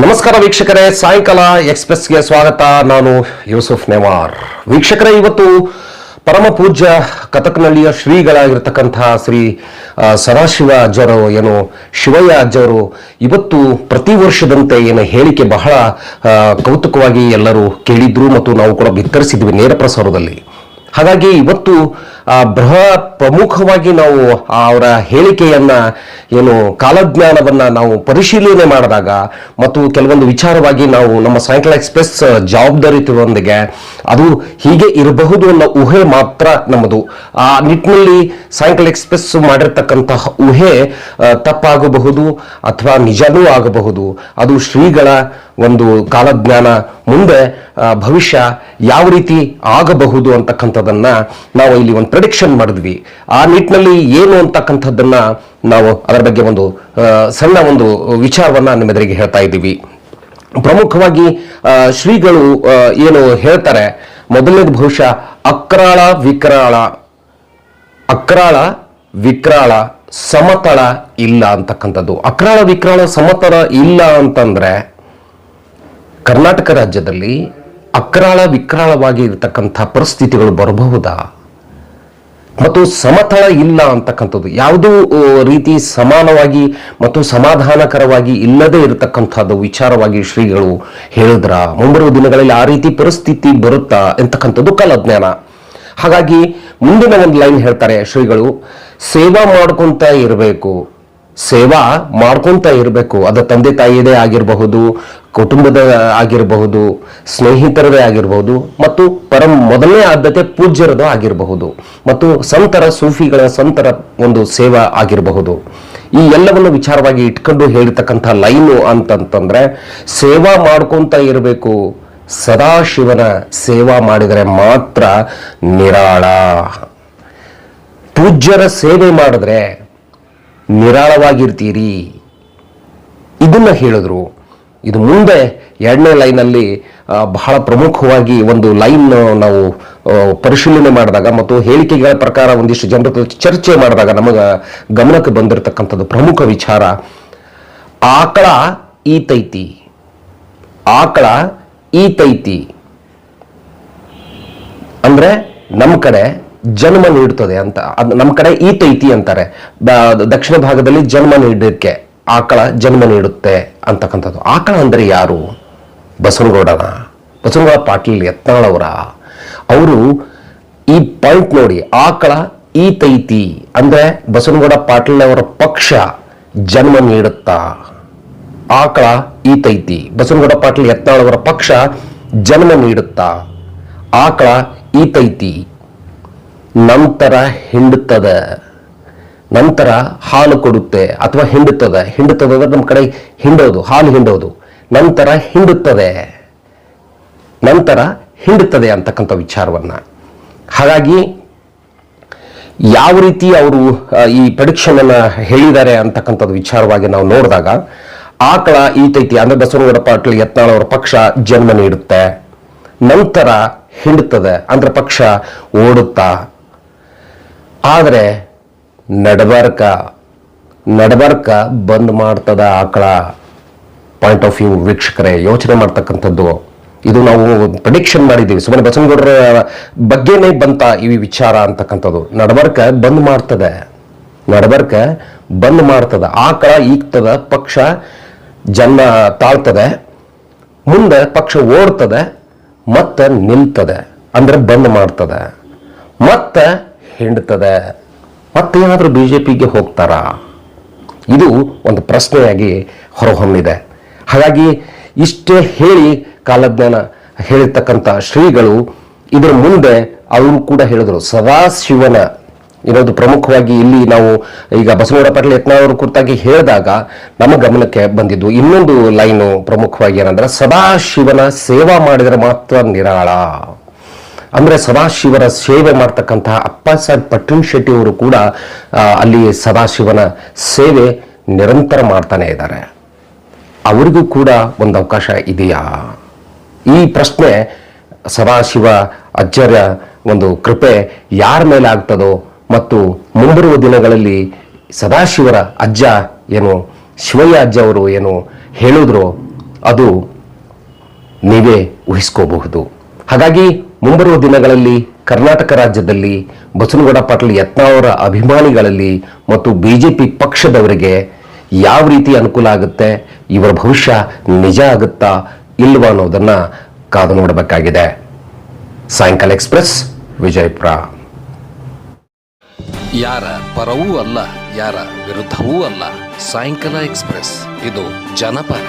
ನಮಸ್ಕಾರ ವೀಕ್ಷಕರೇ, ಸಾಯಂಕಾಲ ಎಕ್ಸ್ಪ್ರೆಸ್ಗೆ ಸ್ವಾಗತ. ನಾನು ಯೂಸುಫ್ ನೆವಾರ್. ವೀಕ್ಷಕರೇ, ಇವತ್ತು ಪರಮ ಪೂಜ್ಯ ಕಥಕ್ನಳ್ಳಿಯ ಶ್ರೀಗಳಾಗಿರ್ತಕ್ಕಂತಹ ಶ್ರೀ ಸದಾಶಿವ ಅಜ್ಜರು, ಏನು ಶಿವಯ್ಯ ಅಜ್ಜರು, ಇವತ್ತು ಪ್ರತಿ ವರ್ಷದಂತೆ ಏನು ಹೇಳಿಕೆ ಬಹಳ ಕೌತುಕವಾಗಿ ಎಲ್ಲರೂ ಕೇಳಿದ್ರು ಮತ್ತು ನಾವು ಕೂಡ ಬಿತ್ತರಿಸಿದ್ವಿ ನೇರ ಪ್ರಸಾರದಲ್ಲಿ ಹಾಗಾಗಿ ಇವತ್ತು ಬೃಹ ಪ್ರಮುಖವಾಗಿ ನಾವು ಅವರ ಹೇಳಿಕೆಯನ್ನ ಏನು ಕಾಲಜ್ಞಾನವನ್ನ ನಾವು ಪರಿಶೀಲನೆ ಮಾಡಿದಾಗ ಮತ್ತು ಕೆಲವೊಂದು ವಿಚಾರವಾಗಿ ನಾವು ನಮ್ಮ ಸಾಯಂಕಾಲ ಎಕ್ಸ್ಪ್ರೆಸ್ ಜವಾಬ್ದಾರಿತದೊಂದಿಗೆ ಅದು ಹೀಗೆ ಇರಬಹುದು ಅನ್ನೋ ಊಹೆ ಮಾತ್ರ ನಮ್ಮದು. ಆ ನಿಟ್ಟಿನಲ್ಲಿ ಸಾಯಂಕಾಲ ಎಕ್ಸ್ಪ್ರೆಸ್ ಮಾಡಿರ್ತಕ್ಕಂತಹ ಊಹೆ ತಪ್ಪಾಗಬಹುದು ಅಥವಾ ನಿಜನೂ ಆಗಬಹುದು. ಅದು ಶ್ರೀಗಳ ಒಂದು ಕಾಲಜ್ಞಾನ ಮುಂದೆ ಭವಿಷ್ಯ ಯಾವ ರೀತಿ ಆಗಬಹುದು ಅಂತಕ್ಕಂಥದ್ದನ್ನ ನಾವು ಇಲ್ಲಿ ಒಂದು ಪ್ರಿಡಿಕ್ಷನ್ ಮಾಡಿದ್ವಿ. ಆ ನಿಟ್ಟಿನಲ್ಲಿ ಏನು ಅಂತಕ್ಕಂಥದ್ದನ್ನ ನಾವು ಅದರ ಬಗ್ಗೆ ಒಂದು ಸಣ್ಣ ಒಂದು ವಿಚಾರವನ್ನ ನಿಮ್ಮೆದುರಿಗೆ ಹೇಳ್ತಾ ಇದ್ದೀವಿ. ಪ್ರಮುಖವಾಗಿ ಶ್ರೀಗಳು ಏನು ಹೇಳ್ತಾರೆ, ಮೊದಲನೇದು ಬಹುಶಃ ಅಕ್ರಾಳ ವಿಕ್ರಾಳ. ಅಕ್ರಾಳ ವಿಕ್ರಾಳ ಸಮತಳ ಇಲ್ಲ ಅಂತಕ್ಕಂಥದ್ದು. ಅಕ್ರಾಳ ವಿಕ್ರಾಳ ಸಮತಳ ಇಲ್ಲ ಅಂತಂದ್ರೆ ಕರ್ನಾಟಕ ರಾಜ್ಯದಲ್ಲಿ ಅಕ್ರಾಳ ವಿಕ್ರಾಳವಾಗಿ ಇರತಕ್ಕಂಥ ಪರಿಸ್ಥಿತಿಗಳು ಬರಬಹುದಾ? ಮತ್ತು ಸಮತಳ ಇಲ್ಲ ಅಂತಕ್ಕಂಥದ್ದು. ಯಾವುದೂ ರೀತಿ ಸಮಾನವಾಗಿ ಮತ್ತು ಸಮಾಧಾನಕರವಾಗಿ ಇಲ್ಲದೆ ಇರತಕ್ಕಂಥದ್ದು ವಿಚಾರವಾಗಿ ಶ್ರೀಗಳು ಹೇಳಿದ್ರ? ಮುಂಬರುವ ದಿನಗಳಲ್ಲಿ ಆ ರೀತಿ ಪರಿಸ್ಥಿತಿ ಬರುತ್ತಾ ಎಂತಕ್ಕಂಥದ್ದು ಕಲಜ್ಞಾನ. ಹಾಗಾಗಿ ಮುಂದಿನ ಒಂದು ಲೈನ್ ಹೇಳ್ತಾರೆ ಶ್ರೀಗಳು, ಸೇವಾ ಮಾಡ್ಕೊಂತ ಇರಬೇಕು. ಸೇವಾ ಮಾಡ್ಕೊಂತ ಇರಬೇಕು. ಅದು ತಂದೆ ತಾಯಿಯದೇ ಆಗಿರಬಹುದು ಕುಟುಂಬದ ಆಗಿರಬಹುದು, ಸ್ನೇಹಿತರದೇ ಆಗಿರಬಹುದು, ಮತ್ತು ಪರಂ ಮೊದಲನೇ ಆದ್ಯತೆ ಪೂಜ್ಯರದು ಆಗಿರಬಹುದು, ಮತ್ತು ಸಂತರ ಸೂಫಿಗಳ ಸಂತರ ಒಂದು ಸೇವಾ ಆಗಿರಬಹುದು. ಈ ಎಲ್ಲವನ್ನು ವಿಚಾರವಾಗಿ ಇಟ್ಕೊಂಡು ಹೇಳಿರ್ತಕ್ಕಂಥ ಲೈನು ಅಂತಂತಂದ್ರೆ, ಸೇವಾ ಮಾಡ್ಕೊಂತ ಇರಬೇಕು, ಸದಾಶಿವನ ಸೇವಾ ಮಾಡಿದರೆ ಮಾತ್ರ ನಿರಾಳ. ಪೂಜ್ಯರ ಸೇವೆ ಮಾಡಿದ್ರೆ ನಿರಾಳವಾಗಿರ್ತೀರಿ. ಇದನ್ನ ಹೇಳಿದ್ರು. ಇದು ಮುಂದೆ ಎರಡನೇ ಲೈನಲ್ಲಿ ಬಹಳ ಪ್ರಮುಖವಾಗಿ ಒಂದು ಲೈನ್ ನಾವು ಪರಿಶೀಲನೆ ಮಾಡಿದಾಗ ಮತ್ತು ಹೇಳಿಕೆಗಳ ಪ್ರಕಾರ ಒಂದಿಷ್ಟು ಜನರ ಚರ್ಚೆ ಮಾಡಿದಾಗ ನಮಗೆ ಗಮನಕ್ಕೆ ಬಂದಿರತಕ್ಕಂಥದ್ದು ಪ್ರಮುಖ ವಿಚಾರ, ಆಕಳ ಈತೈತಿ. ಆಕಳ ಈತೈತಿ. ಅಂದರೆ ನಮ್ಮ ಕಡೆ ಜನ್ಮ ನೀಡುತ್ತದೆ ಅಂತ, ಅದು ನಮ್ಮ ಕಡೆ ಈತೈತಿ ಅಂತಾರೆ. ದಕ್ಷಿಣ ಭಾಗದಲ್ಲಿ ಜನ್ಮ ನೀಡಕ್ಕೆ ಆಕಳ ಜನ್ಮ ನೀಡುತ್ತೆ. ಅಂತಕ್ಕಂಥದ್ದು. ಆಕಳ ಅಂದರೆ ಯಾರು? ಬಸವನಗೌಡನ. ಬಸವನಗೌಡ ಪಾಟೀಲ್ ಯತ್ನಾಳವರ. ಅವರು ಈ ಪಾಯಿಂಟ್ ನೋಡಿ ಆಕಳ ಈ ತೈತಿ. ಅಂದರೆ ಬಸವನಗೌಡ ಪಾಟೀಲ್ ಅವರ ಪಕ್ಷ ಜನ್ಮ ನೀಡುತ್ತಾ? ಆಕಳ ಈ ತೈತಿ. ಬಸವನಗೌಡ ಪಾಟೀಲ್ ಯತ್ನಾಳವರ ಪಕ್ಷ ಜನ್ಮ ನೀಡುತ್ತಾ? ಆಕಳ ಈ ತೈತಿ. ನಂತರ ಹಿಂಡುತ್ತದ. ನಂತರ ಹಾಲು ಕೊಡುತ್ತೆ ಅಥವಾ ಹಿಂಡುತ್ತದೆ. ಹಿಂಡುತ್ತದೆ ಅಂದ್ರೆ ನಮ್ಮ ಕಡೆ ಹಿಂಡೋದು, ಹಾಲು ಹಿಂಡೋದು. ನಂತರ ಹಿಂಡುತ್ತದೆ. ನಂತರ ಹಿಂಡುತ್ತದೆ ಅಂತಕ್ಕಂಥ ವಿಚಾರವನ್ನ. ಹಾಗಾಗಿ ಯಾವ ರೀತಿ ಅವರು ಈ ಅನ್ನ ಹೇಳಿದ್ದಾರೆ ಅಂತಕ್ಕಂಥದ್ದು ವಿಚಾರವಾಗಿ ನಾವು ನೋಡಿದಾಗ, ಆಕಳ, ಈತೈತಿ, ಅಂದ್ರೆ ಬಸವನಗೌಡ ಪಾಟೀಲ್, ಯತ್ನಾಳ್ ಅವರ ಪಕ್ಷ ಜನ್ಮ ನೀಡುತ್ತೆ. ನಂತರ ಹಿಂಡುತ್ತದೆ, ಅಂದ್ರೆ ಪಕ್ಷ ಓಡುತ್ತಾ. ಆದರೆ ನಡಬರ್ಕ ನಡಬರ್ಕ ಬಂದ್ ಮಾಡ್ತದ ಆಕಳ ಪಾಯಿಂಟ್ ಆಫ್ ವ್ಯೂ ವೀಕ್ಷಕರೇ. ಯೋಚನೆ ಮಾಡ್ತಕ್ಕಂಥದ್ದು. ಇದು ನಾವು ಪ್ರಡಿಕ್ಷನ್ ಮಾಡಿದ್ದೀವಿ. ಸುಮ್ಮನೆ ಬಸವನಗೌಡರ ಬಗ್ಗೆನೇ ಬಂತ ಈ ವಿಚಾರ ಅಂತಕ್ಕಂಥದ್ದು. ನಡಬರ್ಕ ಬಂದ್ ಮಾಡ್ತದೆ. ನಡಬರ್ಕ ಬಂದ್ ಮಾಡ್ತದ. ಆಕಳ ಈಗ್ತದ, ಪಕ್ಷ ಜನ್ಮ ತಾಳ್ತದೆ. ಮುಂದೆ ಪಕ್ಷ ಓಡ್ತದೆ, ಮತ್ತೆ ನಿಲ್ತದೆ. ಅಂದ್ರೆ ಬಂದ್ ಮಾಡ್ತದೆ. ಮತ್ತೆ ಹಿಂಡ್ತದೆ. ಮತ್ತೇನಾದ್ರೂ ಬಿ ಜೆ ಪಿಗೆ ಹೋಗ್ತಾರಾ? ಇದು ಒಂದು ಪ್ರಶ್ನೆಯಾಗಿ ಹೊರಹೊಮ್ಮಿದೆ. ಹಾಗಾಗಿ ಇಷ್ಟೇ ಹೇಳಿ ಕಾಲಜ್ಞಾನ ಹೇಳಿರ್ತಕ್ಕಂಥ ಶ್ರೀಗಳು, ಇದರ ಮುಂದೆ ಅವರು ಕೂಡ ಹೇಳಿದರು, ಸದಾಶಿವನ ಇರೋದು ಪ್ರಮುಖವಾಗಿ ಇಲ್ಲಿ ನಾವು ಈಗ ಬಸವನಗೌಡ ಪಾಟೀಲ್ ಯತ್ನಾಳ್ ಕುರಿತಾಗಿ ಹೇಳಿದಾಗ ನಮ್ಮ ಗಮನಕ್ಕೆ ಬಂದಿದ್ದು ಇನ್ನೊಂದು ಲೈನು ಪ್ರಮುಖವಾಗಿ ಏನಂದ್ರೆ, ಸದಾಶಿವನ ಸೇವಾ ಮಾಡಿದರೆ ಮಾತ್ರ ನಿರಾಳ. ಅಂದ್ರೆ ಸದಾಶಿವರ ಸೇವೆ ಮಾಡ್ತಕ್ಕಂತಹ ಅಪ್ಪ ಸಾಹೇಬ್ ಪಟ್ಟಣ್ ಶೆಟ್ಟಿ ಅವರು ಕೂಡ ಅಲ್ಲಿ ಸದಾಶಿವನ ಸೇವೆ ನಿರಂತರ ಮಾಡ್ತಾನೆ ಇದ್ದಾರೆ. ಅವರಿಗೂ ಕೂಡ ಒಂದು ಅವಕಾಶ ಇದೆಯಾ? ಈ ಪ್ರಶ್ನೆ ಸದಾಶಿವ ಅಜ್ಜರ ಒಂದು ಕೃಪೆ ಯಾರ ಮೇಲೆ ಆಗ್ತದೋ ಮತ್ತು ಮುಂಬರುವ ದಿನಗಳಲ್ಲಿ ಸದಾಶಿವರ ಅಜ್ಜ ಏನು, ಶಿವಯ್ಯ ಅಜ್ಜ ಅವರು ಏನು ಹೇಳಿದ್ರು ಅದು ನೀವೇ ಊಹಿಸ್ಕೋಬಹುದು. ಹಾಗಾಗಿ ಮುಂಬರುವ ದಿನಗಳಲ್ಲಿ ಕರ್ನಾಟಕ ರಾಜ್ಯದಲ್ಲಿ ಬಸವನಗೌಡ ಪಾಟೀಲ್ ಯತ್ನಾವರ ಅಭಿಮಾನಿಗಳಲ್ಲಿ ಮತ್ತು ಬಿಜೆಪಿ ಪಕ್ಷದವರಿಗೆ ಯಾವ ರೀತಿ ಅನುಕೂಲ ಆಗುತ್ತೆ, ಇವರ ಭವಿಷ್ಯ ನಿಜ ಆಗುತ್ತಾ ಇಲ್ವಾ ಅನ್ನೋದನ್ನ ಕಾದು ನೋಡಬೇಕಾಗಿದೆ. ಸಾಯಂಕಾಲ ಎಕ್ಸ್ಪ್ರೆಸ್, ವಿಜಯಪುರ. ಯಾರ ಪರವೂ ಅಲ್ಲ, ಯಾರ ವಿರುದ್ಧವೂ ಅಲ್ಲ, ಸಾಯಂಕಾಲ ಎಕ್ಸ್ಪ್ರೆಸ್, ಇದು ಜನಪರ.